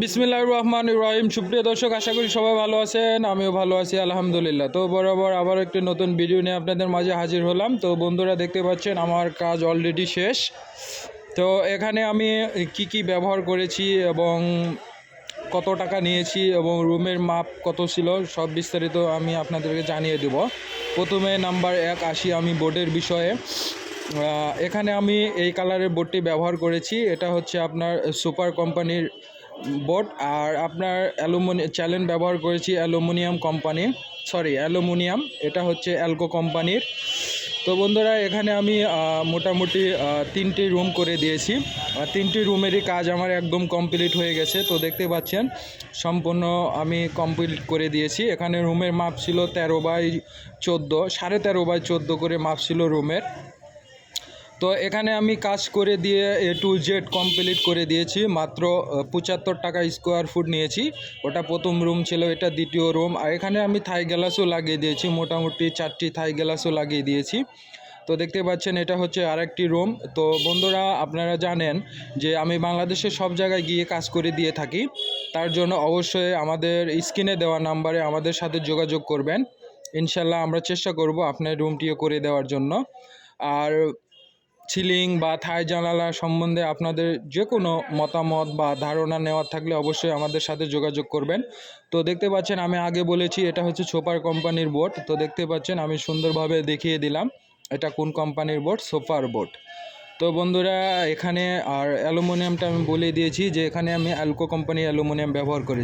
বিসমিল্লাহ রহমান ইব্রাহিম সুপ্রিয় দর্শক, আশা করি সবাই ভালো আছেন, আমিও ভালো আছি, আলহামদুলিল্লাহ। তো বরাবর আবার একটি নতুন ভিডিও নিয়ে আপনাদের মাঝে হাজির হলাম। তো বন্ধুরা দেখতে পাচ্ছেন, আমার কাজ অলরেডি শেষ। তো এখানে আমি কি কি ব্যবহার করেছি এবং কত টাকা নিয়েছি এবং রুমের মাপ কত ছিল, সব বিস্তারিত আমি আপনাদেরকে জানিয়ে দেব। প্রথমে নাম্বার এক, আসি আমি বোর্ডের বিষয়ে। এখানে আমি এই কালারের বোর্ডটি ব্যবহার করেছি। এটা হচ্ছে আপনার সুপার কোম্পানির বোর্ড আর আপনার অ্যালুমিনি চ্যালেঞ্জ ব্যবহার করেছি অ্যালুমিনিয়াম কোম্পানি। সরি, অ্যালুমিনিয়াম, এটা হচ্ছে অ্যালকো কোম্পানির। তো বন্ধুরা, এখানে আমি মোটামুটি তিনটি রুম করে দিয়েছি। তিনটি রুমেরই কাজ আমার একদম কমপ্লিট হয়ে গেছে। তো দেখতে পাচ্ছেন, সম্পূর্ণ আমি কমপ্লিট করে দিয়েছি। এখানে রুমের মাপ ছিল তেরো বাই চোদ্দ, সাড়ে তেরো বাই চোদ্দ করে মাপ ছিল রুমের। তো এখানে আমি কাজ করে দিয়ে এ টু জেড কমপ্লিট করে দিয়েছি, মাত্র পঁচাত্তর টাকা স্কোয়ার ফুট নিয়েছি। ওটা প্রথম রুম ছিল, এটা দ্বিতীয় রুম। আর এখানে আমি থাই গ্লাসও লাগিয়ে দিয়েছি, মোটামুটি চারটি থাই গ্লাসও লাগিয়ে দিয়েছি। তো দেখতে পাচ্ছেন, এটা হচ্ছে আরেকটি রুম। তো বন্ধুরা, আপনারা জানেন যে আমি বাংলাদেশের সব জায়গায় গিয়ে কাজ করে দিয়ে থাকি। তার জন্য অবশ্যই আমাদের স্ক্রিনে দেওয়া নাম্বারে আমাদের সাথে যোগাযোগ করবেন। ইনশাল্লাহ আমরা চেষ্টা করব আপনার রুমটিও করে দেওয়ার জন্য। আর সিলিং বা থাই জানালা সম্বন্ধে আপনাদের যে কোনো মতামত বা ধারণা নেওয়ার থাকলে অবশ্যই আমাদের সাথে যোগাযোগ করবেন। তো দেখতে পাচ্ছেন আমি আগে বলেছি এটা হচ্ছে সোপার কোম্পানির বোর্ড। তো দেখতে পাচ্ছেন আমি সুন্দরভাবে দেখিয়ে দিলাম এটা কোন কোম্পানির বোর্ড? সোফার বোর্ড। তো বন্ধুরা, এখানে আর অ্যালুমিনিয়ামটা আমি বলে দিয়েছি যে এখানে আমি অ্যালকো কোম্পানির অ্যালুমিনিয়াম ব্যবহার করি